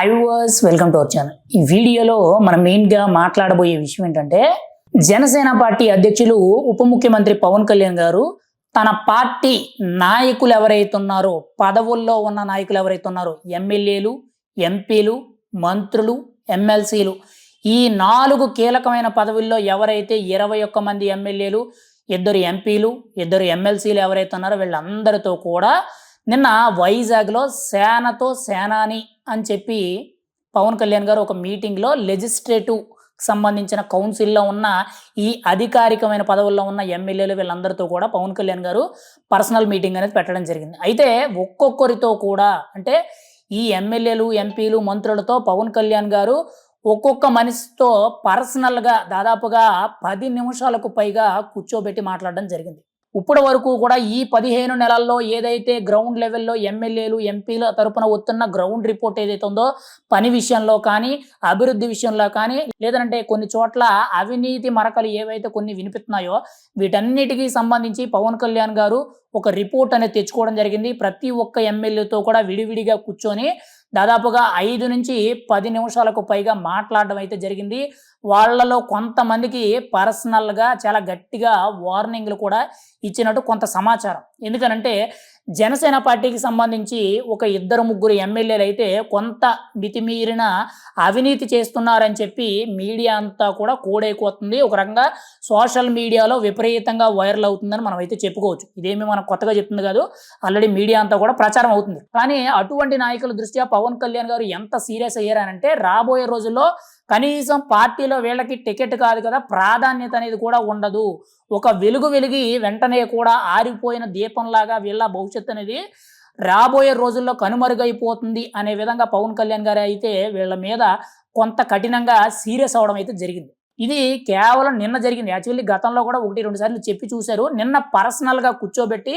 Hi viewers welcome to our channel ఈ వీడియోలో మనం మెయిన్గా మాట్లాడబోయే విషయం ఏంటంటే జనసేన పార్టీ అధ్యక్షులు ఉప ముఖ్యమంత్రి పవన్ కళ్యాణ్ గారు తన పార్టీ నాయకులు ఎవరైతే ఉన్నారో పదవుల్లో ఉన్న నాయకులు ఎవరైతే ఉన్నారో ఎమ్మెల్యేలు ఎంపీలు మంత్రులు ఎమ్మెల్సీలు ఈ నాలుగు కీలకమైన పదవుల్లో ఎవరైతే ఇరవై ఒక్క మంది ఎమ్మెల్యేలు ఇద్దరు ఎంపీలు ఇద్దరు ఎమ్మెల్సీలు ఎవరైతే ఉన్నారో వీళ్ళందరితో కూడా నిన్న వైజాగ్లో సేనతో సేనాని అని చెప్పి పవన్ కళ్యాణ్ గారు ఒక మీటింగ్లో లెజిస్ట్రేటివ్ సంబంధించిన కౌన్సిల్లో ఉన్న ఈ అధికారికమైన పదవుల్లో ఉన్న ఎమ్మెల్యేలు వీళ్ళందరితో కూడా పవన్ కళ్యాణ్ గారు పర్సనల్ మీటింగ్ అనేది పెట్టడం జరిగింది. అయితే ఒక్కొక్కరితో కూడా అంటే ఈ ఎమ్మెల్యేలు ఎంపీలు మంత్రులతో పవన్ కళ్యాణ్ గారు ఒక్కొక్క మనిషితో పర్సనల్గా దాదాపుగా పది నిమిషాలకు పైగా కూర్చోబెట్టి మాట్లాడడం జరిగింది. ఇప్పటి వరకు కూడా ఈ పదిహేను నెలల్లో ఏదైతే గ్రౌండ్ లెవెల్లో ఎమ్మెల్యేలు ఎంపీల తరపున వస్తున్న గ్రౌండ్ రిపోర్ట్ ఏదైతే ఉందో పని విషయంలో కానీ అభివృద్ధి విషయంలో కానీ లేదంటే కొన్ని చోట్ల అవినీతి మరకలు ఏవైతే కొన్ని వినిపిస్తున్నాయో వీటన్నిటికీ సంబంధించి పవన్ కళ్యాణ్ గారు ఒక రిపోర్ట్ అనేది తెచ్చుకోవడం జరిగింది. ప్రతి ఒక్క ఎమ్మెల్యేతో కూడా విడివిడిగా కూర్చొని దాదాపుగా ఐదు నుంచి పది నిమిషాలకు పైగా మాట్లాడడం అయితే జరిగింది. వాళ్ళలో కొంతమందికి పర్సనల్గా చాలా గట్టిగా వార్నింగ్లు కూడా ఇచ్చినట్టు కొంత సమాచారం. ఎందుకనంటే జనసేన పార్టీకి సంబంధించి ఒక ఇద్దరు ముగ్గురు ఎమ్మెల్యేలు అయితే కొంత మితిమీరిన అవినీతి చేస్తున్నారని చెప్పి మీడియా అంతా కూడా కూడైపోతుంది. ఒక రకంగా సోషల్ మీడియాలో విపరీతంగా వైరల్ అవుతుందని మనం అయితే చెప్పుకోవచ్చు. ఇదేమి మనం కొత్తగా చెప్తుంది కాదు. ఆల్రెడీ మీడియా అంతా కూడా ప్రచారం అవుతుంది. కానీ అటువంటి నాయకుల దృష్ట్యా పవన్ కళ్యాణ్ గారు ఎంత సీరియస్ అయ్యారనంటే రాబోయే రోజుల్లో కనీసం పార్టీలో వీళ్ళకి టికెట్ కాదు కదా ప్రాధాన్యత అనేది కూడా ఉండదు. ఒక వెలుగు వెలిగి వెంటనే కూడా ఆరిపోయిన దీపంలాగా వీళ్ళ భవిష్యత్తు అనేది రాబోయే రోజుల్లో కనుమరుగైపోతుంది అనే విధంగా పవన్ కళ్యాణ్ గారు అయితే వీళ్ళ మీద కొంత కఠినంగా సీరియస్ అవడం అయితే జరిగింది. ఇది కేవలం నిన్న జరిగింది. యాక్చువల్లీ గతంలో కూడా ఒకటి రెండు సార్లు చెప్పి చూశారు. నిన్న పర్సనల్గా కూర్చోబెట్టి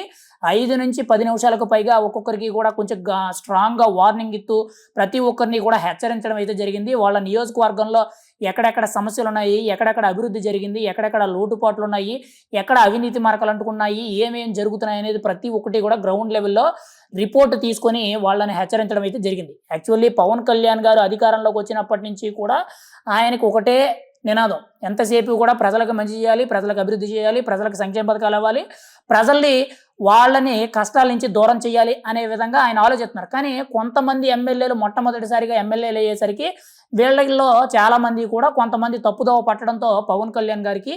ఐదు నుంచి పది నిమిషాలకు పైగా ఒక్కొక్కరికి కూడా కొంచెం స్ట్రాంగ్గా వార్నింగ్ ఇస్తూ ప్రతి ఒక్కరిని కూడా హెచ్చరించడం అయితే జరిగింది. వాళ్ళ నియోజకవర్గంలో ఎక్కడెక్కడ సమస్యలు ఉన్నాయి ఎక్కడెక్కడ అభివృద్ధి జరిగింది ఎక్కడెక్కడ లోటుపాట్లు ఉన్నాయి ఎక్కడ అవినీతి మరకలు అంటుకున్నాయి ఏమేం జరుగుతున్నాయి అనేది ప్రతి ఒక్కటి కూడా గ్రౌండ్ లెవెల్లో రిపోర్ట్ తీసుకొని వాళ్ళని హెచ్చరించడం అయితే జరిగింది. యాక్చువల్లీ పవన్ కళ్యాణ్ గారు అధికారంలోకి వచ్చినప్పటి నుంచి కూడా ఆయనకు ఒకటే నినాదం. ఎంతసేపు కూడా ప్రజలకు మంచి చేయాలి ప్రజలకు అభివృద్ధి చేయాలి ప్రజలకు సంక్షేమ పథకాలు ఇవ్వాలి ప్రజల్ని వాళ్ళని కష్టాల నుంచి దూరం చేయాలి అనే విధంగా ఆయన ఆలోచిస్తున్నారు. కానీ కొంతమంది ఎమ్మెల్యేలు మొట్టమొదటిసారిగా ఎమ్మెల్యేలు అయ్యేసరికి వీళ్ళలో చాలామంది కూడా కొంతమంది తప్పుదోవ పట్టడంతో పవన్ కళ్యాణ్ గారికి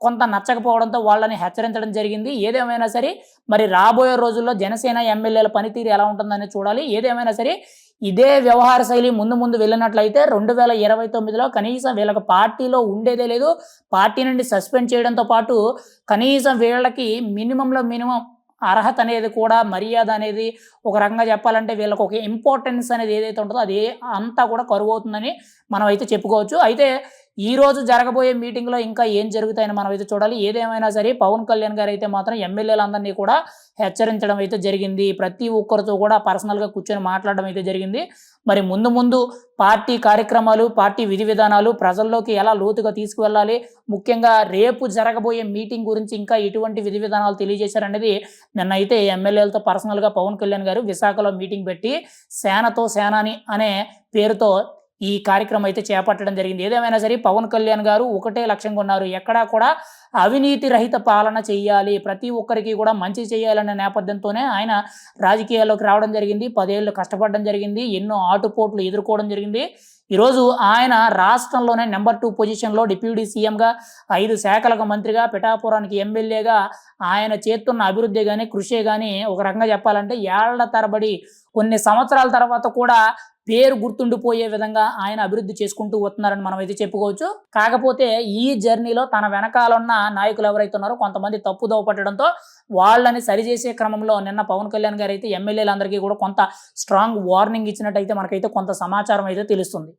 కొంత నచ్చకపోవడంతో వాళ్ళని హెచ్చరించడం జరిగింది. ఏదేమైనా సరే మరి రాబోయే రోజుల్లో జనసేన ఎమ్మెల్యేల పనితీరు ఎలా ఉంటుందని చూడాలి. ఏదేమైనా సరే ఇదే వ్యవహార శైలి ముందు ముందు వెళ్ళినట్లయితే రెండు వేల ఇరవై తొమ్మిదిలో కనీసం వీళ్ళకి పార్టీలో ఉండేదే లేదు. పార్టీ నుండి సస్పెండ్ చేయడంతో పాటు కనీసం వీళ్ళకి మినిమంలో మినిమం అర్హత అనేది కూడా మర్యాద అనేది ఒక రకంగా చెప్పాలంటే వీళ్ళకి ఒక ఇంపార్టెన్స్ అనేది ఏదైతే ఉంటుందో అది అంతా కూడా కరువు అవుతుందని మనం అయితే చెప్పుకోవచ్చు. అయితే ఈ రోజు జరగబోయే మీటింగ్లో ఇంకా ఏం జరుగుతాయని మనం అయితే చూడాలి. ఏదేమైనా సరే పవన్ కళ్యాణ్ గారు అయితే మాత్రం ఎమ్మెల్యేలందరినీ కూడా హెచ్చరించడం అయితే జరిగింది. ప్రతి ఒక్కరితో కూడా పర్సనల్గా కూర్చొని మాట్లాడడం అయితే జరిగింది. మరి ముందు ముందు పార్టీ కార్యక్రమాలు పార్టీ విధి విధానాలు ప్రజల్లోకి ఎలా లోతుగా తీసుకువెళ్ళాలి? ముఖ్యంగా రేపు జరగబోయే మీటింగ్ గురించి ఇంకా ఎటువంటి విధి విధానాలు తెలియజేశారనేది నిన్న అయితే ఎమ్మెల్యేలతో పర్సనల్గా పవన్ కళ్యాణ్ గారు విశాఖలో మీటింగ్ పెట్టి సేనతో సేనాని అనే పేరుతో ఈ కార్యక్రమం అయితే చేపట్టడం జరిగింది. ఏదేమైనా సరే పవన్ కళ్యాణ్ గారు ఒకటే లక్ష్యంగా ఉన్నారు. ఎక్కడా కూడా అవినీతి రహిత పాలన చేయాలి. ప్రతి ఒక్కరికి కూడా మంచి చేయాలనే నేపథ్యంతోనే ఆయన రాజకీయాల్లోకి రావడం జరిగింది. పదేళ్ళు కష్టపడడం జరిగింది. ఎన్నో ఆటుపోట్లు ఎదుర్కోవడం జరిగింది. ఈరోజు ఆయన రాష్ట్రంలోనే నెంబర్ టూ పొజిషన్లో డిప్యూటీ సీఎంగా ఐదు శాఖలకు మంత్రిగా పిఠాపురానికి ఎమ్మెల్యేగా ఆయన చేస్తున్న అభివృద్ధి కానీ కృషి కానీ ఒక రకంగా చెప్పాలంటే ఏళ్ళ తరబడి కొన్ని సంవత్సరాల తర్వాత కూడా పేరు గుర్తుండిపోయే విధంగా ఆయన అభివృద్ధి చేసుకుంటూ వస్తున్నారని మనం అయితే చెప్పుకోవచ్చు. కాకపోతే ఈ జర్నీలో తన వెనకాల ఉన్న నాయకులు ఎవరైతే ఉన్నారో కొంతమంది తప్పుదోవ పట్టడంతో వాళ్ళని సరిచేసే క్రమంలో నిన్న పవన్ కళ్యాణ్ గారు అయితే ఎమ్మెల్యేలందరికీ కూడా కొంత స్ట్రాంగ్ వార్నింగ్ ఇచ్చినట్టయితే మనకైతే కొంత సమాచారం అయితే తెలుస్తుంది.